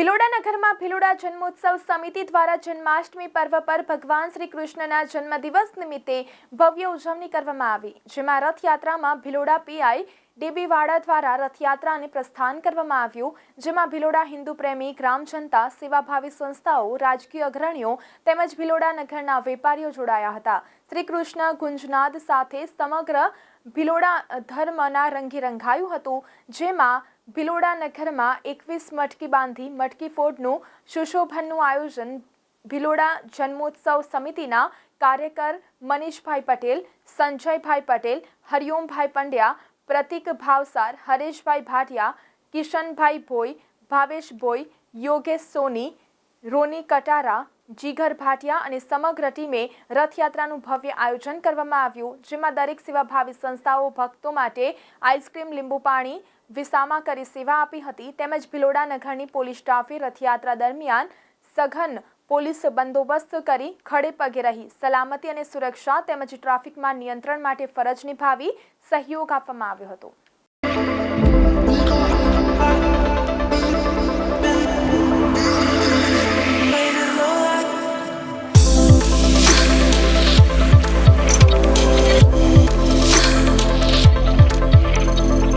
નગરમાં ભિલોડા જન્મોત્સવ સમિતિ દ્વારા જન્માષ્ટમી પર્વ પર ભગવાન શ્રી કૃષ્ણના જન્મદિવસ નિમિત્તે ભવ્ય ઉજવણી કરવામાં આવી, જેમાં રથયાત્રામાં ભિલોડા પીઆઈ ડીબી વાડા દ્વારા રથયાત્રાને પ્રસ્થાન કરવામાં આવ્યું, જેમાં ભિલોડા હિન્દુ પ્રેમી, ગ્રામ જનતા, સેવાભાવી સંસ્થાઓ, રાજકીય અગ્રણીઓ તેમજ ભિલોડા નગરના વેપારીઓ જોડાયા હતા. શ્રી કૃષ્ણ ગુંજનાદ સાથે સમગ્ર ભિલોડા ધર્મના રંગે રંગાયું હતું, જેમાં ભિલોડા નગરમાં એકવીસ મટકી બાંધી મટકી ફોડનું સુશોભનનું આયોજન ભિલોડા જન્મોત્સવ સમિતિના કાર્યકર મનીષભાઈ પટેલ, સંજયભાઈ પટેલ, હરિઓમભાઈ પંડ્યા, પ્રતિક ભાવસાર, હરેશભાઈ ભાટિયા, કિશનભાઈ ભોઈ ભાવેશ ભોઈ યોગેશ સોની, રોની કટારા જીગર ભાટિયા અને સમગ્ર ટીમે રથયાત્રાનું ભવ્ય આયોજન કરવામાં આવ્યું, જેમાં દરેક સેવાભાવી સંસ્થાઓ ભક્તો માટે આઈસ્ક્રીમ, લીંબુ પાણી, વિસામા કરી સેવા આપી હતી. તેમજ ભિલોડા નગરની પોલીસ સ્ટાફે રથયાત્રા દરમિયાન સઘન પોલીસ બંદોબસ્ત કરી ખડે પગે રહી. સલામતી અને સુરક્ષા તેમજ ટ્રાફિકમાં નિયંત્રણ માટે ફરજ નિભાવી સહયોગ આપવામાં આવ્યો હતો.